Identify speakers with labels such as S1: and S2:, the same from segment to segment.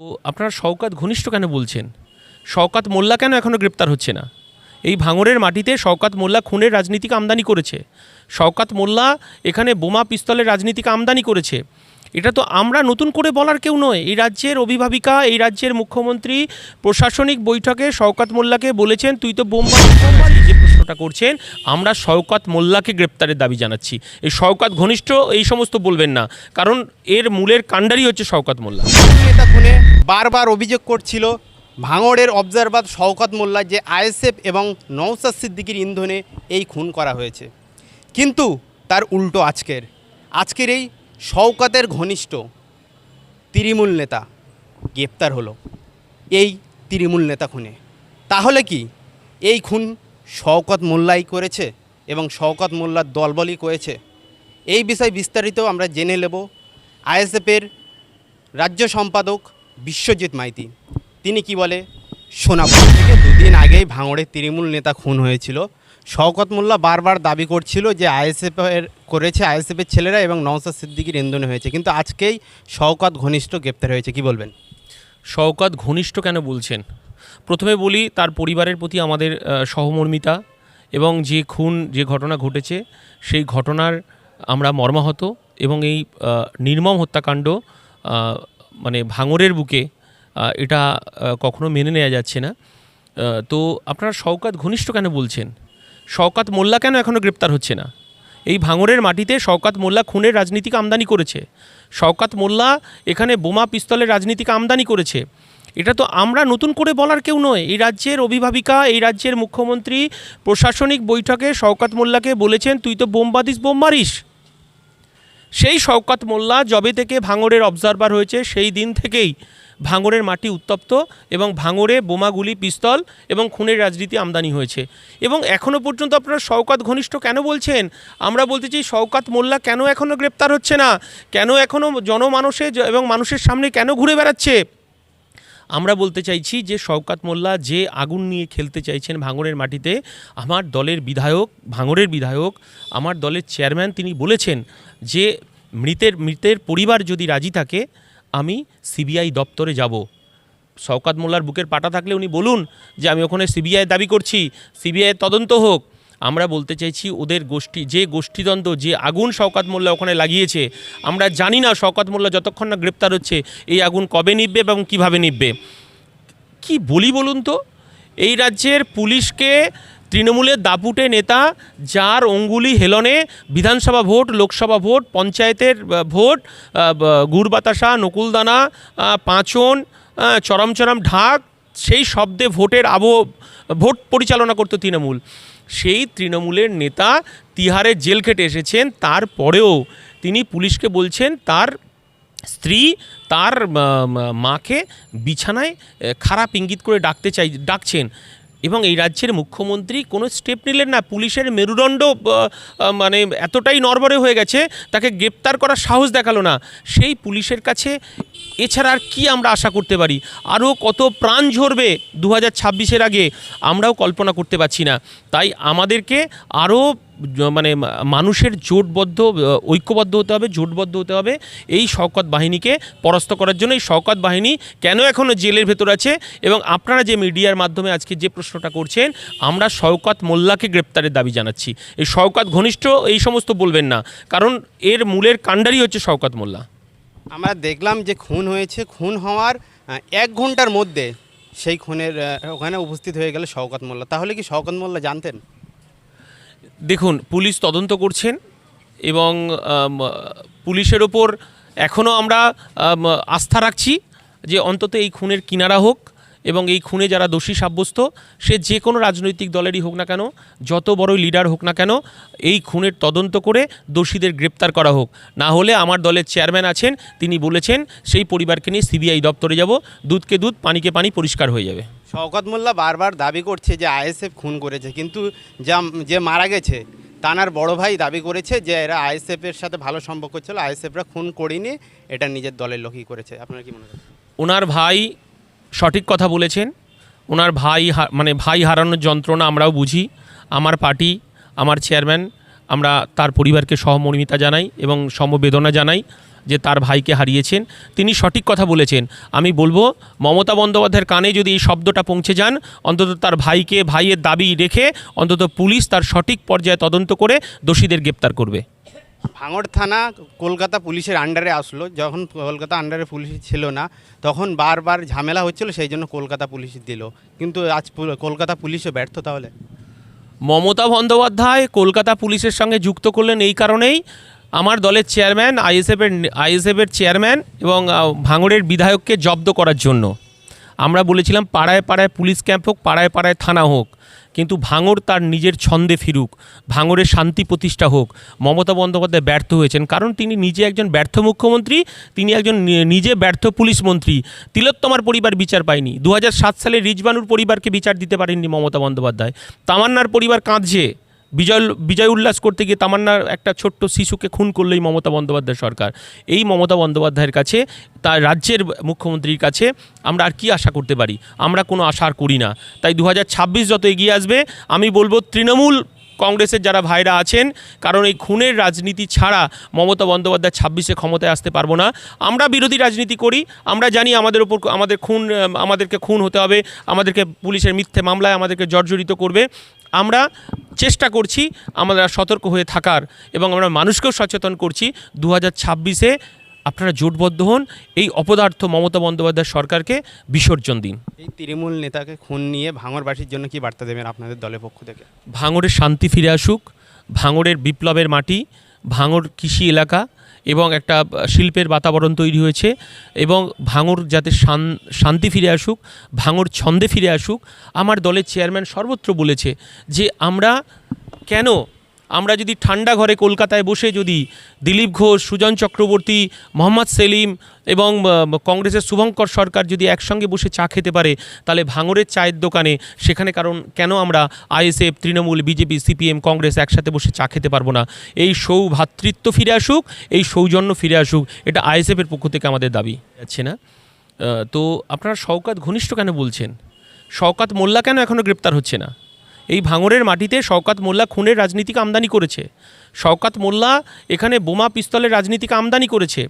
S1: তো আপনারা শওকাত ঘনিষ্ঠ কেন বলছেন? শওকাত মোল্লা কেন এখনও গ্রেপ্তার হচ্ছে না? এই ভাঙরের মাটিতে শওকাত মোল্লা খুনের রাজনীতিকে আমদানি করেছে। শওকাত মোল্লা এখানে বোমা পিস্তলের রাজনীতিকে আমদানি করেছে। এটা তো আমরা নতুন করে বলার কেউ নয়। এই রাজ্যের অভিভাবিকা, এই রাজ্যের মুখ্যমন্ত্রী প্রশাসনিক বৈঠকে শওকাত মোল্লাকে বলেছেন, তুই তো বোম্বা বোম্বারি করছেন, আমরা শওকাত মোল্লাকে গ্রেপ্তারের দাবি জানাচ্ছি। এই শওকাত ঘনিষ্ঠ, এই সমস্ত বলবেন না। কারণ এর মূলের কাণ্ডারই হচ্ছে শওকাত মোল্লা।
S2: নেতা খুনে বারবার অভিযোগ করছিল, ভাঙড়ের অবজারভার শওকত মোল্লা যে আইএসএফ এবং নওসাদ সিদ্দিকির ইন্ধনে এই খুন করা হয়েছে। কিন্তু তার উল্টো আজকের। আজকের এই শওকতের ঘনিষ্ঠ তৃণমূল নেতা গ্রেপ্তার হলো। এই তৃণমূল নেতা খুনে। তাহলে কি এই খুন শওকত মোল্লাই করেছে এবং শওকত মোল্লার দলবলই করেছে। এই বিষয়ে বিস্তারিত আমরা জেনে নেব। আইএসএফের রাজ্য সম্পাদক বিশ্বজিৎ মাইতি। তিনি কি বলে? সোনাপুর থেকে দুদিন আগেই ভাঙড়ের তৃণমূল নেতা খুন হয়েছিল। শওকত মোল্লা বারবার দাবি করছিল যে আইএসএফ এর করেছে আইএসএফের ছেলেরা এবং নওসাদ সিদ্দিকির ইন্ধনে হয়েছে। কিন্তু আজকেই শওকত ঘনিষ্ঠ গ্রেপ্তার হয়েছে। কি বলবেন?
S1: শওকত ঘনিষ্ঠ কেন বলছেন? প্রথমে বলি, তার পরিবারের প্রতি আমাদের সহমর্মিতা এবং যে খুন, যে ঘটনা ঘটেছে, সেই ঘটনার আমরা মর্মাহত এবং এই নির্মম হত্যাকাণ্ড মানে ভাঙরের বুকে এটা কখনো মেনে নেওয়া যাচ্ছে না। তো আপনারা শওকাত ঘনিষ্ঠ কেন বলছেন? শওকাত মোল্লা কেন এখনও গ্রেপ্তার হচ্ছে না? এই ভাঙরের মাটিতে শওকাত মোল্লা খুনের রাজনীতিকে আমদানি করেছে। শওকাত মোল্লা এখানে বোমা, পিস্তলের রাজনীতিকে আমদানি করেছে। এটা তো আমরা নতুন করে বলার কেউ নয়। এই রাজ্যের অভিভাবিকা, এই রাজ্যের মুখ্যমন্ত্রী প্রশাসনিক বৈঠকে শওকাত মোল্লাকে বলেছেন, তুই তো বোম বাদিস বোম মারিস। সেই শওকাত মোল্লা জবে থেকে ভাঙড়ের অবজারভার হয়েছে, সেই দিন থেকেই ভাঙড়ের মাটি উত্তপ্ত এবং ভাঙড়ে বোমাগুলি, পিস্তল এবং খুনের রাজনীতি আমদানি হয়েছে। এবং এখনও পর্যন্ত আপনারা শওকাত ঘনিষ্ঠ কেন বলছেন? আমরা বলতে চাই, শওকাত মোল্লা কেন এখনও গ্রেপ্তার হচ্ছে না? কেন এখনও জনমানসে জ- এবং মানুষের সামনে কেন ঘুরে বেড়াচ্ছে? আমরা বলতে চাইছি যে শওকাত মোল্লা যে আগুন নিয়ে খেলতে চাইছেন ভাঙড়ের মাটিতে, আমার দলের বিধায়ক, ভাঙড়ের বিধায়ক, আমার দলের চেয়ারম্যান তিনি বলেছেন যে মৃতের মৃতের পরিবার যদি রাজি থাকে, আমি সিবিআই দপ্তরে যাব। শওকাত মোল্লার বুকের পাটা থাকলে উনি বলুন যে আমি ওখানে সিবিআই দাবি করছি, সিবিআই তদন্ত হোক। আমরা বলতে চাইছি ওদের গোষ্ঠী, যে গোষ্ঠীদ্বন্দ্ব, যে আগুন শওকাত মোল্লা ওখানে লাগিয়েছে, আমরা জানি না শওকাত মোল্লা যতক্ষণ না গ্রেপ্তার হচ্ছে, এই আগুন কবে নিববে এবং কীভাবে নিববে কি বলি বলুন তো? এই রাজ্যের পুলিশকে তৃণমূলের দাপুটে নেতা, যার অঙ্গুলি হেলনে বিধানসভা ভোট, লোকসভা ভোট, পঞ্চায়েতের ভোট গুড় বাতাসা নকুলদানা পাঁচন চরম চরম ঢাক, সেই শব্দে ভোটের আবহ, ভোট পরিচালনা করতো তৃণমূল। সেই তৃণমূলের নেতা তিহারে জেল খেটে এসেছেন, তারপরেও তিনি পুলিশকে বলছেন, তার স্ত্রী তার মাকে বিছানায় খারাপ ইঙ্গিত করে ডাকতে চাই, ডাকছেন। এবং এই রাজ্যের মুখ্যমন্ত্রী কোনো স্টেপ নিলেন না। পুলিশের মেরুদণ্ড মানে এতটাই নরবরে হয়ে গেছে, তাকে গ্রেপ্তার করার সাহস দেখাল না। সেই পুলিশের কাছে এছাড়া আর কী আমরা আশা করতে পারি? আরও কত প্রাণ ঝরবে দু হাজার আগে, আমরাও কল্পনা করতে পারছি না। তাই আমাদেরকে আরও মানে মানুষের জোটবদ্ধ ঐক্যবদ্ধ হতে হবে, জোটবদ্ধ হতে হবে এই শওকত বাহিনীকে পরাস্ত করার জন্য। এই শওকত বাহিনী কেন এখনও জেলের ভেতর আছে? এবং আপনারা যে মিডিয়ার মাধ্যমে আজকে যে প্রশ্নটা করছেন, আমরা শওকত মোল্লাকে গ্রেপ্তারের দাবি জানাচ্ছি। এই শওকত ঘনিষ্ঠ এই সমস্ত বলবেন না। কারণ এর মূলের কাণ্ডারই হচ্ছে শওকত মোল্লা।
S2: আমরা দেখলাম যে খুন হয়েছে। খুন হওয়ার এক ঘণ্টার মধ্যে সেই খুনের ওখানে উপস্থিত হয়ে গেল শওকত মোল্লা। তাহলে কি শওকত মোল্লা জানতেন?
S1: দেখুন, পুলিশ তদন্ত করছেন এবং পুলিশের ওপর এখনও আমরা আস্থা রাখছি যে অন্তত এই খুনের কিনারা হোক। এবং এই খুনে যারা দোষী সাব্যস্ত সে যে কোনো রাজনৈতিক দলেরই হোক না কেন যত বড় লিডার হোক না কেন এই খুনের তদন্ত করে দোষীদের গ্রেপ্তার করা হোক। না হলে আমার দলের চেয়ারম্যান আছেন তিনি বলেছেন সেই পরিবারকে নিয়ে সিবিআই দপ্তরে যাব দুধকে দুধ পানিকে পানি পরিষ্কার হয়ে যাবে।
S2: শওকত মোল্লা বারবার দাবি করছে যে আইএসএফ খুন করেছে কিন্তু যা যে মারা গেছে তানার বড় ভাই দাবি করেছে যে এরা আইএসএফের সাথে ভালো সম্পর্ক ছিল আইএসএফরা খুন করেনি এটা নিজের দলের লোকই করেছে। আপনার কি মনে হয়
S1: ওনার ভাই সঠিক কথা বলেছেন। ওনার ভাই মানে ভাই হারানোর যন্ত্রণা আমরাও বুঝি। আমার পার্টি, আমার চেয়ারম্যান, আমরা তার পরিবারকে সহমর্মিতা জানাই এবং সমবেদনা জানাই যে তার ভাইকে হারিয়েছেন। তিনি সঠিক কথা বলেছেন। আমি বলব, মমতা বন্দ্যোপাধ্যায়ের কানে যদি এই শব্দটা পৌঁছে যান, অন্তত তার ভাইকে, ভাইয়ের দাবি রেখে অন্তত পুলিশ তার সঠিক পর্যায়ে তদন্ত করে দোষীদের গ্রেপ্তার করবে।
S2: ভাঙড় থানা কলকাতা পুলিশের আন্ডারে আসলো। যখন কলকাতা আন্ডারে পুলিশ ছিল না, তখন বারবার ঝামেলা হচ্ছিল, সেই জন্য কলকাতা পুলিশ দিল। কিন্তু আজ কলকাতা পুলিশও ব্যর্থ তাহলে।
S1: মমতা বন্দ্যোপাধ্যায় কলকাতা পুলিশের সঙ্গে যুক্ত করলেন এই কারণেই। আমার দলের চেয়ারম্যান আইএসএফের আইএসএফের চেয়ারম্যান এবং ভাঙড়ের বিধায়ককে জব্দ করার জন্য। আমরা বলেছিলাম পাড়ায় পাড়ায় পুলিশ ক্যাম্প হোক, পাড়ায় পাড়ায় থানা হোক, কিন্তু ভাঙড় তার নিজের ছন্দে ফিরুক ভাঙড়ের শান্তি প্রতিষ্ঠা হোক, মমতা বন্দ্যোপাধ্যায় ব্যর্থ হয়েছেন। কারণ তিনি নিজে একজন ব্যর্থ মুখ্যমন্ত্রী, তিনি একজন নিজে ব্যর্থ পুলিশ মন্ত্রী। তিলোত্তমার পরিবার বিচার পায়নি। দু হাজার সাত সালে রিজবানুর পরিবারকে বিচার দিতে পারেননি মমতা বন্দ্যোপাধ্যায়। তামান্নার পরিবার কাঁদছে। বিজয় বিজয় উল্লাস করতে গিয়ে তামান্নার একটা ছোট্ট শিশুকে খুন করলেই মমতা বন্দ্যোপাধ্যায় সরকার। এই মমতা বন্দ্যোপাধ্যায়ের কাছে, তার রাজ্যের মুখ্যমন্ত্রীর কাছে আমরা আর কি আশা করতে পারি? আমরা কোনো আশা আর করি না। তাই দু হাজার ছাব্বিশ যত এগিয়ে আসবে, আমি বলব তৃণমূল কংগ্রেসের যারা ভাইরা আছেন, কারণ এই খুনের রাজনীতি ছাড়া মমতা বন্দ্যোপাধ্যায় ছাব্বিশে ক্ষমতায় আসতে পারব না। আমরা বিরোধী রাজনীতি করি, আমরা জানি আমাদের ওপর আমাদের খুন, আমাদেরকে খুন হতে হবে, আমাদেরকে পুলিশের মিথ্যে মামলায় আমাদেরকে জর্জরিত করবে। আমরা চেষ্টা করছি আমরা সতর্ক হয়ে থাকার এবং আমরা মানুষকেও সচেতন করছি। দু হাজার ছাব্বিশে আপনারা জোটবদ্ধ হন। এই অপদার্থ মমতা বন্দ্যোপাধ্যায় সরকারকে বিসর্জন দিন।
S2: এই তৃণমূল নেতাকে খুন নিয়ে ভাঙরবাসীর জন্য কি বার্তা দেবেন আপনাদের দলের পক্ষ থেকে?
S1: ভাঙরের শান্তি ফিরে আসুক। ভাঙরের বিপ্লবের মাটি। ভাঙর কৃষি এলাকা। এবং একটা শিল্পের বাতাবরণ তৈরি হয়েছে এবং ভাঙর যাতে শান- শান্তি ফিরে আসুক, ভাঙর ছন্দে ফিরে আসুক, আমার দলের চেয়ারম্যান সর্বত্র বলেছে যে আমরা কেন আমরা যদি ঠান্ডা ঘরে কলকাতায় বসে যদি দিলীপ ঘোষ, সুজন চক্রবর্তী, মোহাম্মদ সেলিম এবং কংগ্রেসের শুভঙ্কর সরকার যদি একসঙ্গে বসে চা খেতে পারে, তাহলে ভাঙরের চায়ের দোকানে সেখানে কারণ কেন আমরা ISF, Trinamool, BJP, CPM, Congress একসাথে বসে চা খেতে পারব না? এই সৌভ্রাতৃত্ব ফিরে আসুক, এই সৌজন্য ফিরে আসুক, এটা আইএসএফের পক্ষ থেকে আমাদের দাবি। যাচ্ছে না? তো আপনারা শওকাত ঘনিষ্ঠ কেন বলছেন? শওকাত মোল্লা কেন এখনও গ্রেপ্তার হচ্ছে না? এই ভাঙরের মাটিতে শওকাত মোল্লা খুনের রাজনীতিকে আমদানি করেছে। শওকাত মোল্লা এখানে বোমা পিস্তলের রাজনীতিকে আমদানি করেছে।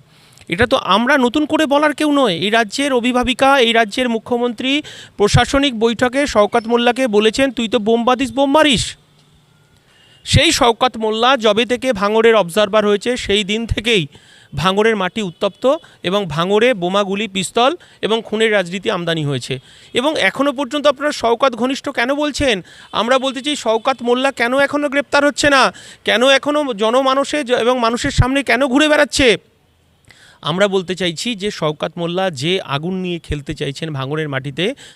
S1: এটা তো আমরা নতুন করে বলার কেউ নয়। এই রাজ্যের অভিভাবিকা, এই রাজ্যের মুখ্যমন্ত্রী প্রশাসনিক বৈঠকে শওকাত মোল্লাকে বলেছেন, তুই তো বোম বাদিস বোম মারিস। সেই শওকাত মোল্লা জবে থেকে ভাঙরের অবজারভার হয়েছে, সেই দিন থেকেই ভাঙড়ের মাটি উত্তপ্ত এবং ভাঙড়ে বোমাগুলি, পিস্তল এবং খুনের রাজনীতি আমদানি হয়েছে। এবং এখনও পর্যন্ত আপনারা শওকাত ঘনিষ্ঠ কেন বলছেন? আমরা বলতে চাই, শওকাত মোল্লা কেন এখনও গ্রেপ্তার হচ্ছে না? কেন এখনও জনমানসে এবং মানুষের সামনে কেন ঘুরে বেড়াচ্ছে? আমরা বলতে চাইছি যে, শওকাত মোল্লা যে আগুন নিয়ে খেলতে চাইছেন ভাঙরের মাটিতে